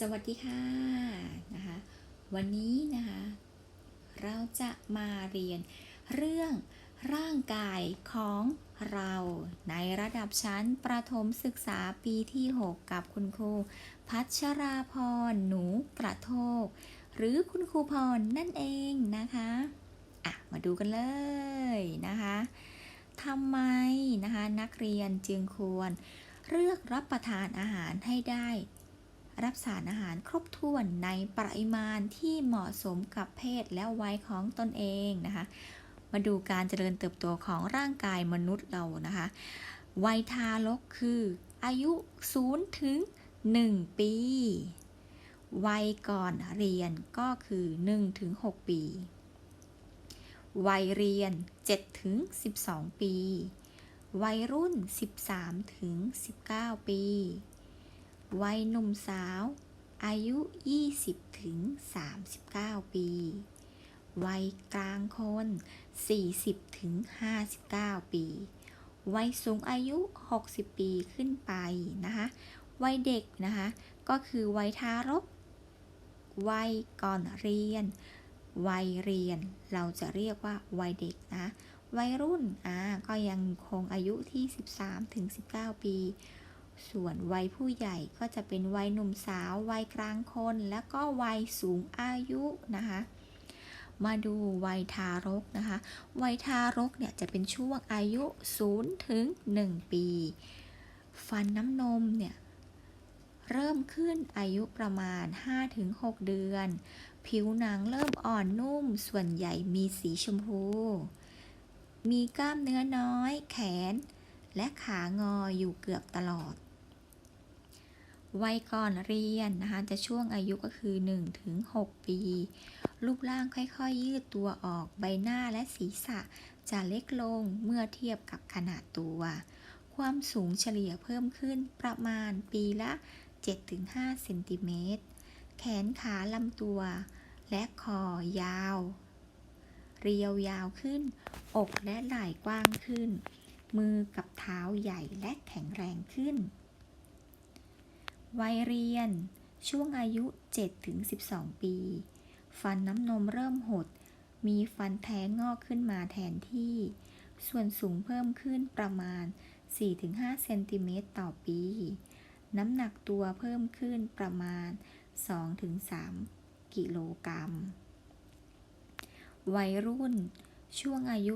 สวัสดีค่ะนะคะวันนี้นะคะเราจะมาเรียนเรื่องร่างกายของเราในระดับชั้นประถมศึกษาปีที่ 6 กับคุณครู พัชราพรหนูกระโทก หรือคุณครูพรนั่นเองนะคะอะมาดูกันเลยนะคะทำไมนะคะนักเรียนจึงควรเลือกรับประทานอาหารให้ได้ รับสารอาหารครบถ้วนในปริมาณที่เหมาะสมกับเพศและวัยของตนเองนะคะ มาดูการเจริญเติบโตของร่างกายมนุษย์เรานะคะ วัยทารกคืออายุ 0 ถึง 1 ปี วัยก่อนเรียนก็คือ 1 ถึง 6 ปี วัยเรียน 7 ถึง 12 ปี วัยรุ่น 13 ถึง 19 ปี วัยหนุ่มสาว อายุ 20 ถึง 39 ปี วัยกลางคน 40 ถึง 59 ปี วัยสูงอายุ 60 ปีขึ้นไปนะคะ วัยเด็กนะคะ ก็คือวัยทารก วัยก่อนเรียน วัยเรียน เราจะเรียกว่าวัยเด็กนะ วัยรุ่น อ่า ก็ยังคงอายุที่ 13 ถึง 19 ปี ส่วนวัยผู้ใหญ่ก็จะเป็นวัยหนุ่มสาว วัยกลางคน แล้วก็วัยสูงอายุนะคะ มาดูวัยทารกนะคะ วัยทารกเนี่ยจะเป็นช่วงอายุ0ถึง1ปี ฟันน้ำนมเนี่ยเริ่มขึ้นอายุประมาณ5ถึง6เดือน ผิวหนังเริ่มอ่อนนุ่ม ส่วนใหญ่มีสีชมพู มีกล้ามเนื้อน้อย แขน และขางออยู่เกือบตลอด วัยก่อนเรียนนะคะจะช่วงอายุก็คือ1ถึง6ปี รูปร่างค่อยๆยืดตัวออกใบหน้าและศีรษะจะเล็กลงเมื่อเทียบกับขนาดตัว ความสูงเฉลี่ยเพิ่มขึ้นประมาณปีละ 7-5เซนติเมตร แขนขาลำตัว และคอยาว เรียวยาวขึ้น อกและไหล่กว้างขึ้น มือกับเท้าใหญ่และแข็งแรงขึ้น วัยเรียน ช่วงอายุ 7-12 ปี ฟันน้ำนมเริ่มหด มีฟันแท้งงอกขึ้นมาแทนที่ ส่วนสูงเพิ่มขึ้นประมาณ 4-5 เซนติเมตรต่อปี น้ำหนักตัวเพิ่มขึ้นประมาณ 2-3 กิโลกรัม วัยรุ่น ช่วงอายุ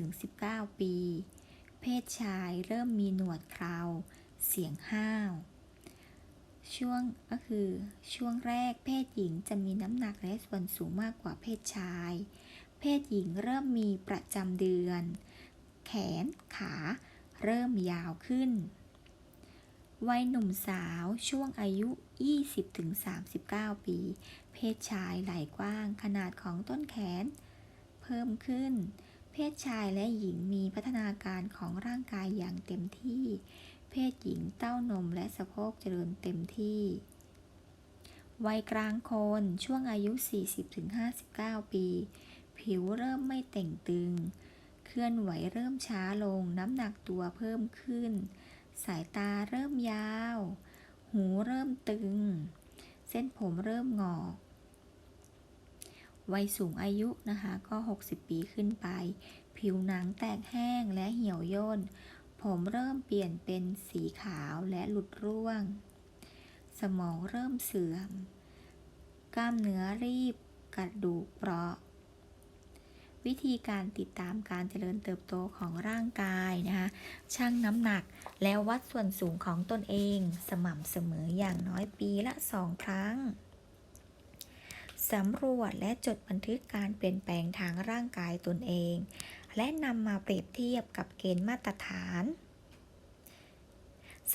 13-19 ปี เพศชายเริ่มมีหนวดเครา เสียงห้าว ช่วงก็คือช่วงแรกเพศหญิงจะมีน้ำหนักและส่วนสูงมากกว่าเพศชาย เพศหญิงเริ่มมีประจำเดือน แขนขา เริ่มยาวขึ้น วัยหนุ่มสาวช่วงอายุ 20-39 ปี เพศชายไหล่กว้างขนาดของต้นแขน เพิ่มขึ้น เพศชายและหญิงมีพัฒนาการของร่างกายอย่างเต็มที่ เพศหญิงเต้านมและสะโพกเจริญเต็มที่ วัยกลางคนช่วงอายุ 40-59 ปี ผิวเริ่มไม่เต่งตึง เคลื่อนไหวเริ่มช้าลง น้ำหนักตัวเพิ่มขึ้น สายตาเริ่มยาว หูเริ่มตึง เส้นผมเริ่มงอกวัยสูงอายุนะคะก็ 60 ปีขึ้นไป ผิวหนังแตกแห้งและเหี่ยวย่น ผมเริ่มเปลี่ยนเป็นสีขาวและหลุดร่วง สมองเริ่มเสื่อม กล้ามเนื้อรีบกระดูกเปราะ วิธีการติดตามการเจริญเติบโตของร่างกายนะคะชั่งน้ำหนักแล้ววัดส่วนสูงของตนเอง สม่ำเสมออย่างน้อยปีละสองครั้งสำรวจและจดบันทึกการเปลี่ยนแปลงทางร่างกายตนเอง และนำมาเปรียบเทียบกับเกณฑ์มาตรฐาน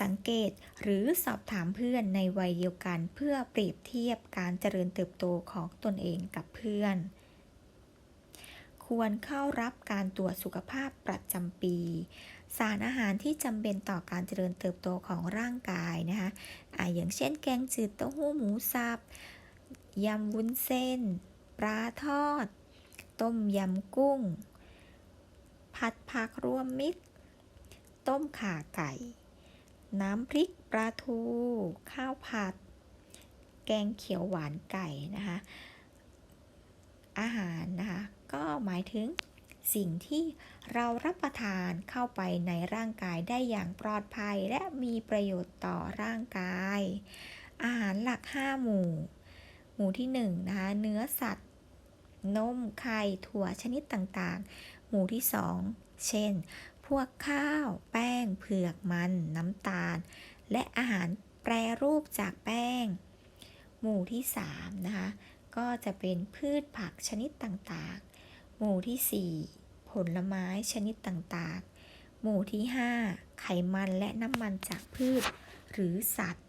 สังเกตหรือสอบถามเพื่อนในวัยเดียวกันเพื่อเปรียบเทียบการเจริญเติบโตของตนเองกับเพื่อน ควรเข้ารับการตรวจสุขภาพประจำปี สารอาหารที่จำเป็นต่อการเจริญเติบโตของร่างกายนะคะอะอย่างเช่น แกงจืดเต้าหู้หมูสับยำวุ้นเส้น ปลาทอด ต้มยำกุ้ง ผัดผักรวมมิตร ต้มข่าไก่ น้ำพริกปลาทู ข้าวผัด แกงเขียวหวานไก่นะคะ อาหารนะคะ ก็หมายถึงสิ่งที่เรารับประทานเข้าไปในร่างกายได้อย่างปลอดภัยและมีประโยชน์ต่อร่างกาย อาหารหลัก 5 หมู่ หมู่ที่1นะคะเนื้อสัตว์ นมไข่ถั่วชนิดต่างๆ หมู่ที่ 2 เช่น พวกข้าว แป้ง เผือกมัน น้ำตาล และอาหารแปรรูปจากแป้ง หมู่ที่ 3 นะคะ ก็จะเป็นพืชผักชนิดต่างๆ หมู่ที่ 4 ผลไม้ชนิดต่างๆ หมู่ที่ 5 ไขมันและน้ำมันจากพืชหรือสัตว์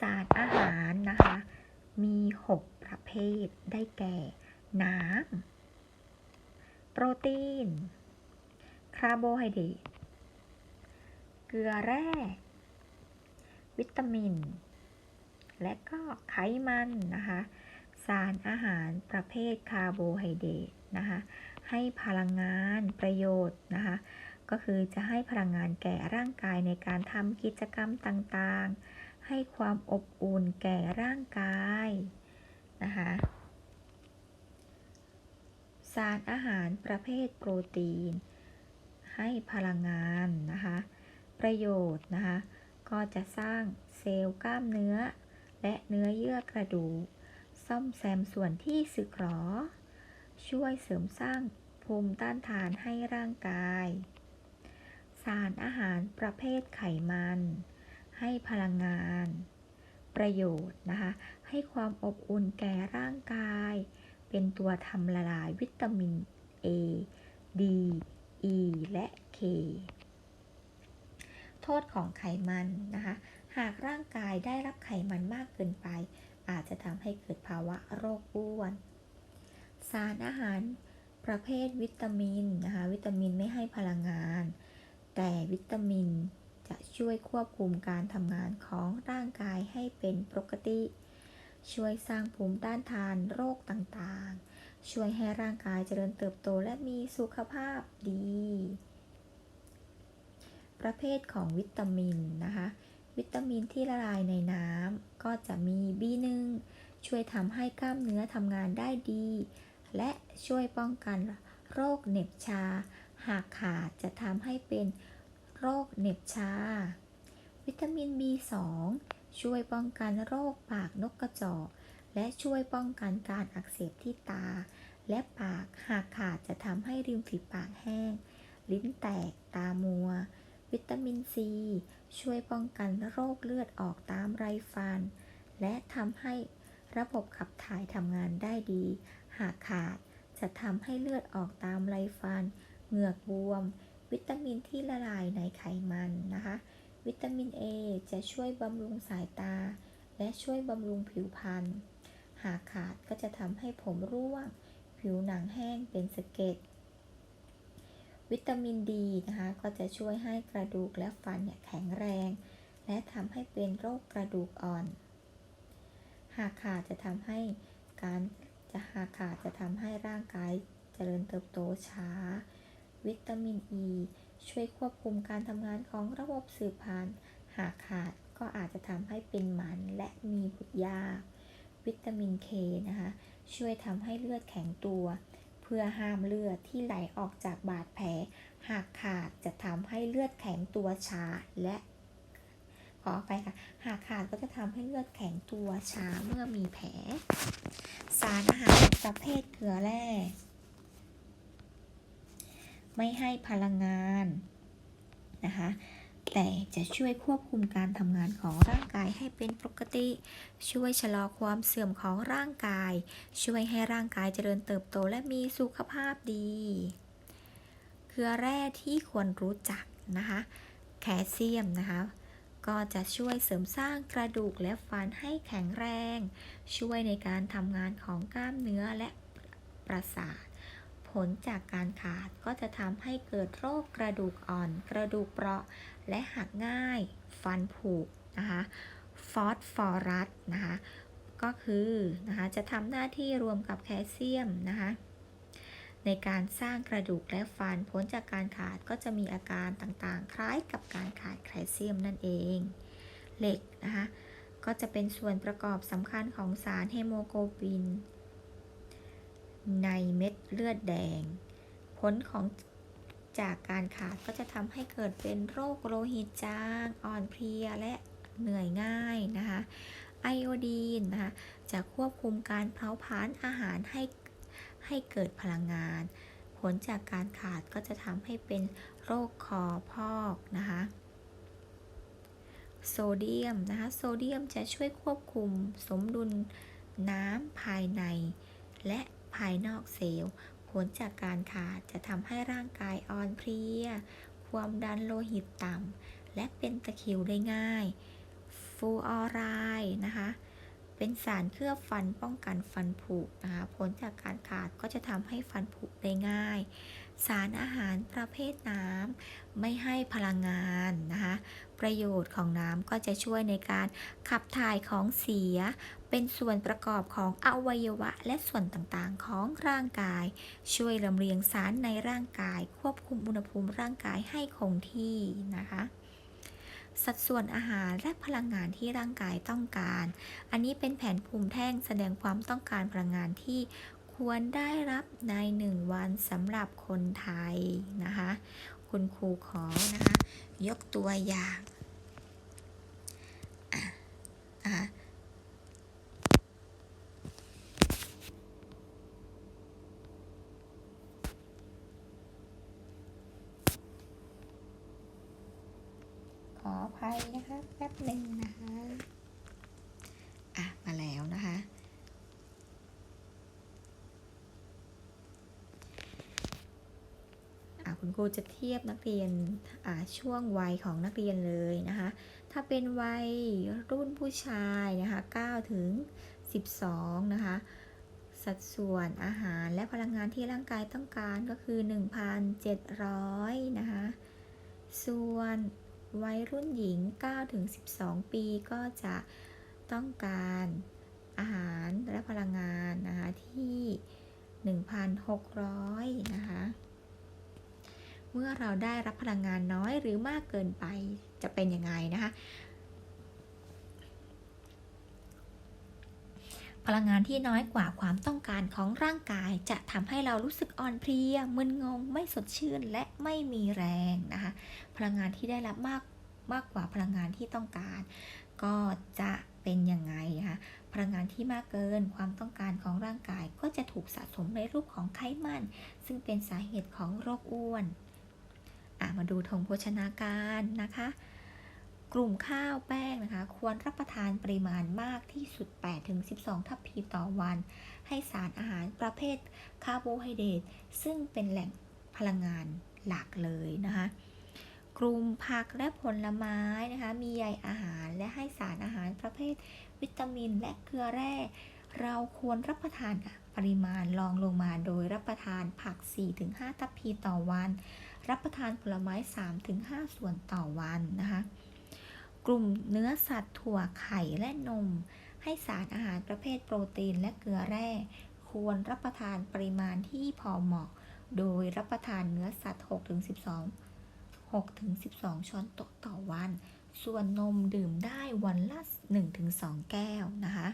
สารอาหารนะคะ มี 6 ประเภทได้แก่ น้ำ โปรตีน คาร์โบไฮเดรต เกลือแร่ วิตามิน และก็ไขมันนะคะ สารอาหารประเภทคาร์โบไฮเดรตนะคะ ให้พลังงานประโยชน์นะคะ ก็คือจะให้พลังงานแก่ร่างกายในการทำกิจกรรมต่างๆ ให้ความอบอุ่นแก่ร่างกายนะคะ สารอาหารประเภทโปรตีน ให้พลังงานนะคะ ประโยชน์นะคะ ก็จะสร้างเซลล์กล้ามเนื้อ และเนื้อเยื่อกระดูก ซ่อมแซมส่วนที่สึกหรอ ช่วยเสริมสร้างภูมิต้านทานให้ร่างกาย สารอาหารประเภทไขมัน ให้พลังงาน ประโยชน์นะคะ ให้ความอบอุ่นแก่ร่างกาย เป็นตัวทำละลายวิตามิน A D E และ K โทษของไขมันนะคะ หากร่างกายได้รับไขมันมากเกินไป อาจจะทำให้เกิดภาวะโรคอ้วน สารอาหารประเภทวิตามินนะคะ วิตามินไม่ให้พลังงาน แต่วิตามินจะช่วยควบคุมการทำงานของร่างกายให้เป็นปกติ ช่วยสร้างภูมิต้านทานโรคต่างๆ ช่วยให้ร่างกายเจริญเติบโตและมีสุขภาพดี ประเภทของวิตามินนะคะ วิตามินที่ละลายในน้ำก็จะมี B1 ช่วยทำให้กล้ามเนื้อทำงานได้ดี และช่วยป้องกันโรคเหน็บชา หากขาดจะทำให้เป็นโรคเหน็บชา วิตามิน B2 ช่วยป้องกันโรคปากนกกระจอก และช่วยป้องกันการอักเสบที่ตา และปากหากขาดจะทำให้ริมฝีปากแห้ง ลิ้นแตกตามัว วิตามินซี ช่วยป้องกันโรคเลือดออกตามไรฟัน และทำให้ระบบขับถ่ายทำงานได้ดี หากขาดจะทำให้เลือดออกตามไรฟัน เหงือกบวม วิตามินที่ละลายในไขมันนะคะ วิตามิน A จะช่วยบำรุงสายตา และช่วยบำรุงผิวพรรณ หากขาดก็จะทำให้ผมร่วง ผิวหนังแห้งเป็นสะเก็ด วิตามินดีนะคะก็จะช่วยให้กระดูกและฟันเนี่ยแข็งแรง และทำให้เป็นโรคกระดูกอ่อน หากขาดจะทำให้การจะหากขาดจะทำให้ร่างกายเจริญเติบโตช้า วิตามินอ e ี ช่วยควบคุมการทำงานของระบบสืบพันธุ์หากขาดก็อาจจะทำให้เป็นหมันและมีบุตรยาก วิตามินเคนะคะช่วยทำให้เลือดแข็งตัว เพื่อห้ามเลือดที่ไหลออกจากบาดแผล หากขาดจะทำให้เลือดแข็งตัวช้าและขอไปค่ะ หากขาดก็จะทำให้เลือดแข็งตัวช้าเมื่อมีแผล สารอาหารประเภทเกลือแร่ ไม่ให้พลังงานนะคะแต่จะช่วยควบคุมการทำงานของร่างกายให้เป็นปกติ ช่วยชะลอความเสื่อมของร่างกาย ช่วยให้ร่างกายเจริญเติบโตและมีสุขภาพดี เกลือแร่ที่ควรรู้จักนะคะแคลเซียมนะคะก็จะช่วยเสริมสร้างกระดูกและฟันให้แข็งแรง ช่วยในการทำงานของกล้ามเนื้อและประสาท ผลจากการขาดก็จะทำให้เกิดโรคกระดูกอ่อน กระดูกเปราะ และหักง่าย ฟันผุนะคะฟอสฟอรัสนะคะก็คือนะคะจะทำหน้าที่รวมกับแคลเซียมนะคะในการสร้างกระดูกและฟันผลจากการขาดก็จะมีอาการต่างๆ คล้ายกับการขาดแคลเซียมนั่นเอง เหล็กนะคะก็จะเป็นส่วนประกอบสำคัญของสารเฮโมโกลบิน ในเม็ดเลือดแดง ผลของจากการขาดก็จะทำให้เกิดเป็นโรคโลหิตจางอ่อนเพลียและเหนื่อยง่ายนะคะไอโอดีนนะคะจะควบคุมการเผาผลาญอาหารให้ให้เกิดพลังงาน ผลจากการขาดก็จะทำให้เป็นโรคคอพอกนะคะโซเดียมนะคะโซเดียมจะช่วยควบคุมสมดุลน้ำภายใน และ ภายนอกเซลล์ ผลจากการขาดจะทำให้ร่างกายอ่อนเพลีย ความดันโลหิตต่ำ และเป็นตะคริวได้ง่าย ฟูออไรด์นะคะ เป็นสารเคลือบฟันป้องกันฟันผุนะคะ ผลจากการขาดก็จะทำให้ฟันผุได้ง่าย สารอาหารประเภทน้ำไม่ให้พลังงานนะคะ ประโยชน์ของน้ำก็จะช่วยในการขับถ่ายของเสีย เป็นส่วนประกอบของอวัยวะและส่วนต่างๆ ของร่างกาย ช่วยลำเลียงสารในร่างกาย ควบคุมอุณหภูมิร่างกายให้คงที่นะคะสัดส่วนอาหารและพลังงานที่ร่างกายต้องการ อันนี้เป็นแผนภูมิแท่งแสดงความต้องการพลังงานที่ควรได้รับใน 1 วันสำหรับคนไทยนะคะ คุณครูขอนะคะ ยกตัวอย่างอะนะคะขออ ภัยนะคะแป๊บหนึ่งนะคะอะมาแล้วนะคะอะคุณครูจะเทียบนักเรียนอ่าช่วงวัยของนักเรียนเลยนะคะ ถ้าเป็นวัยรุ่นผู้ชายนะคะ9ถึง 12 นะคะ สัดส่วนอาหารและพลังงานที่ร่างกายต้องการก็คือ 1,700 นะคะ ส่วน วัยรุ่นหญิง 9-12 ปีก็จะต้องการอาหารและพลังงานนะคะที่ 1,600 นะคะ เมื่อเราได้รับพลังงานน้อยหรือมากเกินไปจะเป็นยังไงนะคะ พลังงานที่น้อยกว่าความต้องการของร่างกาย จะทำให้เรารู้สึกอ่อนเพลียมึนงง ไม่สดชื่นและไม่มีแรงนะคะ พลังงานที่ได้รับมากมากกว่าพลังงานที่ต้องการ ก็จะเป็นยังไงคะพลังงานที่มากเกินความต้องการของร่างกาย ก็จะถูกสะสมในรูปของไขมัน ซึ่งเป็นสาเหตุของโรคอ้วนมาดูธงโภชนาการนะคะ กลุ่มข้าวแป้งนะคะ ควรรับประทานปริมาณมากที่สุด 8-12 ทัพพีต่อวัน ให้สารอาหารประเภทคาร์โบไฮเดรตซึ่งเป็นแหล่งพลังงานหลักเลยนะคะ กลุ่มผักและผลไม้นะคะ มีใยอาหารและให้สารอาหารประเภท วิตามินและเกลือแร่ เราควรรับประทานปริมาณรองลงมาโดยรับประทานผัก 4-5 ทัพพีต่อวัน รับประทานผลไม้ 3-5 ส่วนต่อวันนะคะ กลุ่มเนื้อสัตว์ถั่วไข่และนม ให้สารอาหารประเภทโปรตีนและเกลือแร่ ควรรับประทานปริมาณที่พอเหมาะ โดยรับประทานเนื้อสัตว์ 6-12 6-12 ช้อนโต๊ะต่อวัน ส่วนนมดื่มได้วันละ 1-2 แก้วนะคะ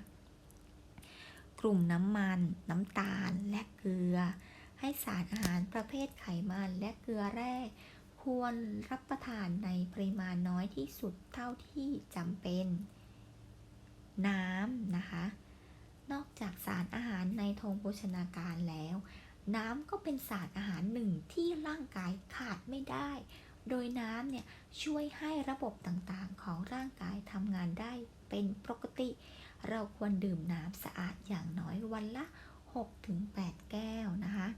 กลุ่มน้ำมัน น้ำตาลและเกลือ ให้สารอาหารประเภทไขมันและเกลือแร่ ควรรับประทานในปริมาณน้ อยที่สุดเท่าที่จำเป็น น้ำนะคะ นอกจากสารอาหารในธงโภชนาการแล้ว น้ำก็เป็นสารอาหารหนึ่งที่ร่างกายขาดไม่ได้ โดยน้ำเนี่ยช่วยให้ระบบต่างๆของร่างกายทำงานได้เป็นปกติ เราควรดื่มน้ำสะอาดอย่างน้อยวันละ 6-8 แก้วนะคะ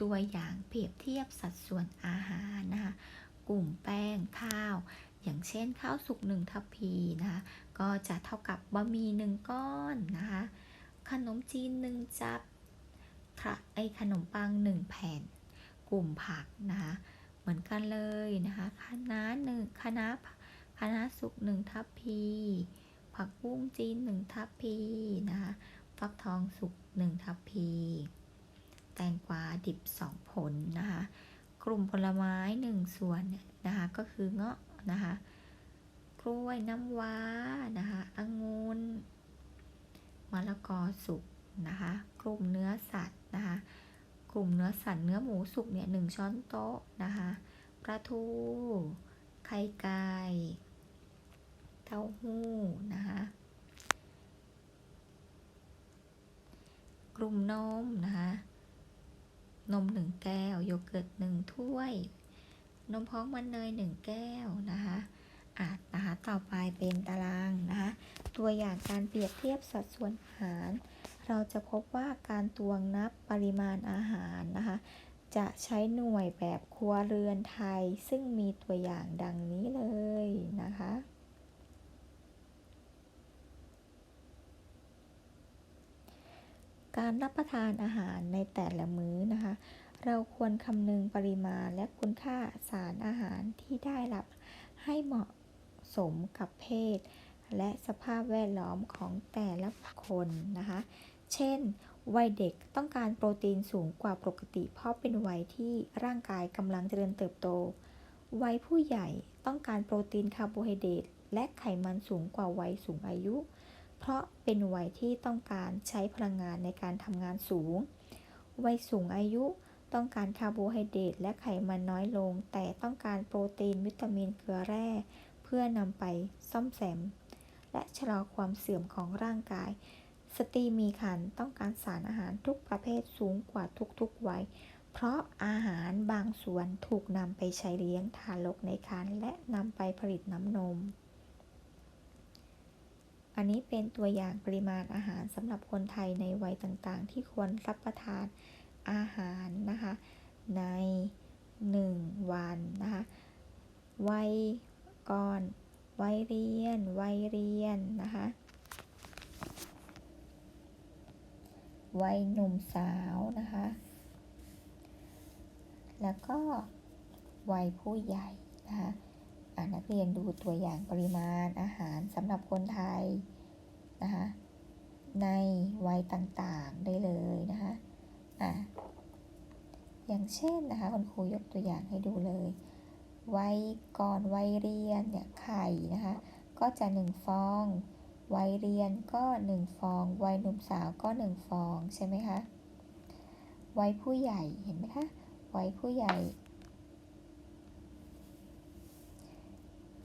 ตัวอย่างเปรียบเทียบสัดส่วนอาหารนะคะ กลุ่มแป้งข้าว อย่างเช่นข้าวสุกหนึ่งทัพพีนะคะก็จะเท่ากับบะหมี่หนึ่งก้อนนะคะขนมจีนหนึ่งจับไอขนมปังหนึ่งแผ่น กลุ่มผักนะคะเหมือนกันเลยนะคะคะน้าหนึ่งคะน้าคะน้าสุกหนึ่งทัพพีผักบุ้งจีนหนึ่งทัพพีนะคะฟักทองสุกหนึ่งทัพพี แตงกวาดิบสองผลนะคะ กลุ่มผลไม้หนึ่งส่วนนะคะ ก็คือเงาะนะคะ กล้วยน้ำว้านะคะองุ่นมะละกอสุกนะคะ กลุ่มเนื้อสัตว์นะคะ กลุ่มเนื้อสัตว์เนื้อหมูสุกเนี่ยหนึ่งช้อนโต๊ะนะคะปลาทู ไข่ไก่เต้าหู้นะคะกลุ่มนมนะคะ นมหนึ่งแก้ว โยเกิร์ตหนึ่งถ้วย นมพร้องมันเนยหนึ่งแก้วนะคะอะนะคะต่อไปเป็นตารางนะคะตัวอย่างการเปรียบเทียบสัดส่วนอาหาร เราจะพบว่าการตวงนับปริมาณอาหารนะคะจะใช้หน่วยแบบครัวเรือนไทย ซึ่งมีตัวอย่างดังนี้เลยนะคะ การรับประทานอาหารในแต่ละมื้อนะคะ เราควรคำนึงปริมาณและคุณค่าสารอาหารที่ได้รับให้เหมาะสมกับเพศ และสภาพแวดล้อมของแต่ละคนนะคะ เช่น วัยเด็กต้องการโปรตีนสูงกว่าปกติ เพราะเป็นวัยที่ร่างกายกำลังเจริญเติบโต วัยผู้ใหญ่ต้องการโปรตีนคาร์โบไฮเดรตและไขมันสูงกว่าวัยสูงอายุ เพราะเป็นวัยที่ต้องการใช้พลังงานในการทำงานสูง วัยสูงอายุต้องการคาร์โบไฮเดรตและไขมันน้อยลง แต่ต้องการโปรตีนวิตามินเกลือแร่ เพื่อนำไปซ่อมแซม และชะลอความเสื่อมของร่างกาย สตรีมีครรภ์ต้องการสารอาหารทุกประเภทสูงกว่าทุกๆวัย เพราะอาหารบางส่วนถูกนำไปใช้เลี้ยงทารกในครรภ์และนำไปผลิตน้ำนม อันนี้เป็นตัวอย่างปริมาณอาหารสำหรับคนไทยในวัยต่างๆ ที่ควรรับประทานอาหารนะคะใน 1 วันนะคะวัยก่อนวัยเรียนวัยเรียนนะคะวัยหนุ่มสาวนะคะ แล้วก็วัยผู้ใหญ่นะคะ นักเรียนดูตัวอย่างปริมาณอาหารสำหรับคนไทยนะคะในวัยต่างๆได้เลยนะคะอะอย่างเช่นนะคะคุณครูยกตัวอย่างให้ดูเลยวัยก่อนวัยเรียนเนี่ยไข่นะคะก็จะ 1 ฟอง วัยเรียนก็ 1 ฟอง วัยหนุ่มสาวก็ 1 ฟองใช่ไหมคะวัยผู้ใหญ่เห็นไหมคะวัยผู้ใหญ่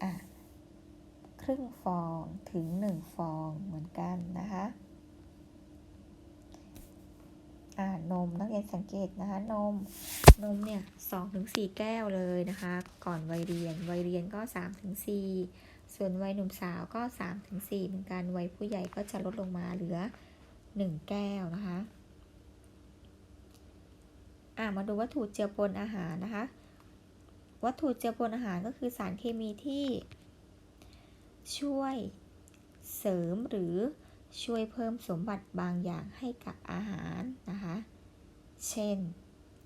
อะ ครึ่งฟองถึง 1 ฟองเหมือนกันนะคะอ่านมนักเรียนสังเกตนะคะ นมนมเนี่ยสองถึงสี่แก้วเลยนะคะ ก่อนวัยเรียน วัยเรียนก็สามถึงสี่ส่วนวัยหนุ่มสาวก็สามถึงสี่เหมือนกันวัยผู้ใหญ่ก็จะลดลงมาเหลือหนึ่งแก้วนะคะอ่ามาดูวัตถุเจือปนอาหารนะคะ วัตถุเจือปนอาหารก็คือสารเคมีที่ ช่วยเสริมหรือช่วยเพิ่มสมบัติบางอย่างให้กับอาหารนะคะ เช่น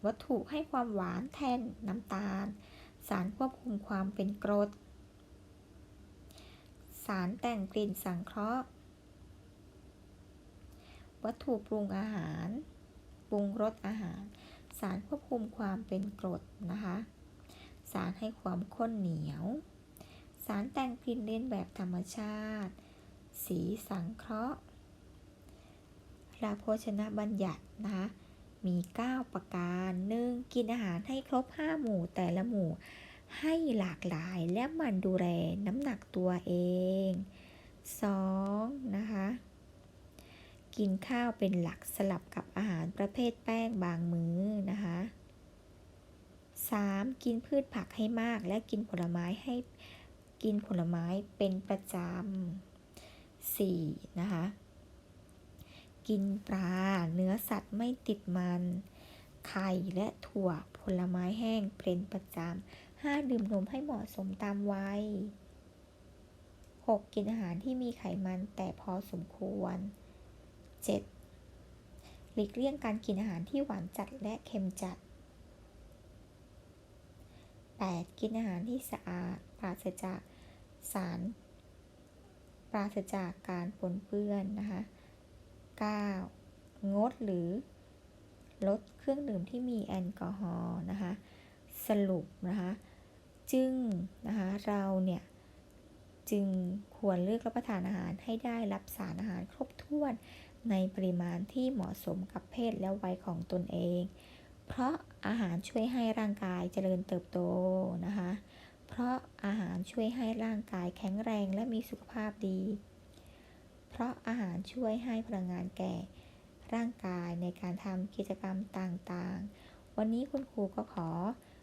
วัตถุให้ความหวานแทนน้ำตาล สารควบคุมความเป็นกรด สารแต่งกลิ่นสังเคราะห์ วัตถุปรุงอาหาร ปรุงรสอาหาร สารควบคุมความเป็นกรดนะคะ สารให้ความข้นเหนียว สารแต่งกลิ่นเลียนแบบธรรมชาติ สีสังเคราะห์หลักโภชนะบัญญัตินะคะ มี 9 ประการหนึ่งกินอาหารให้ครบ 5 หมู่แต่ละหมู่ให้หลากหลายและมันดูแลน้ำหนักตัวเอง 2. นะคะ กินข้าวเป็นหลักสลับกับอาหารประเภทแป้งบางมื้อนะคะ 3. กินพืชผักให้มากและกินผลไม้ให้ กินผลไม้เป็นประจำ 4. นะคะ กินปลา เนื้อสัตว์ไม่ติดมัน ไข่และถั่วผลไม้แห้งเป็นประจำ 5. ดื่มนมให้เหมาะสมตามวัย 6. กินอาหารที่มีไขมันแต่พอสมควร 7. หลีกเลี่ยงการกินอาหารที่หวานจัดและเค็มจัด 8. กินอาหารที่สะอาดปราศจาก สารปราศจากการปนเปื้อนนะคะ 9. งดหรือลดเครื่องดื่มที่มีแอลกอฮอล์นะคะ สรุปนะคะจึงนะคะเราเนี่ยจึงควรเลือกรับประทานอาหารให้ได้รับสารอาหารครบถ้วนในปริมาณที่เหมาะสมกับเพศและวัยของตนเอง เพราะอาหารช่วยให้ร่างกายเจริญเติบโตนะคะ เพราะอาหารช่วยให้ร่างกายแข็งแรงและมีสุขภาพดี เพราะอาหารช่วยให้พลังงานแก่ ร่างกายในการทำกิจกรรมต่างๆ วันนี้คุณครูก็ขอ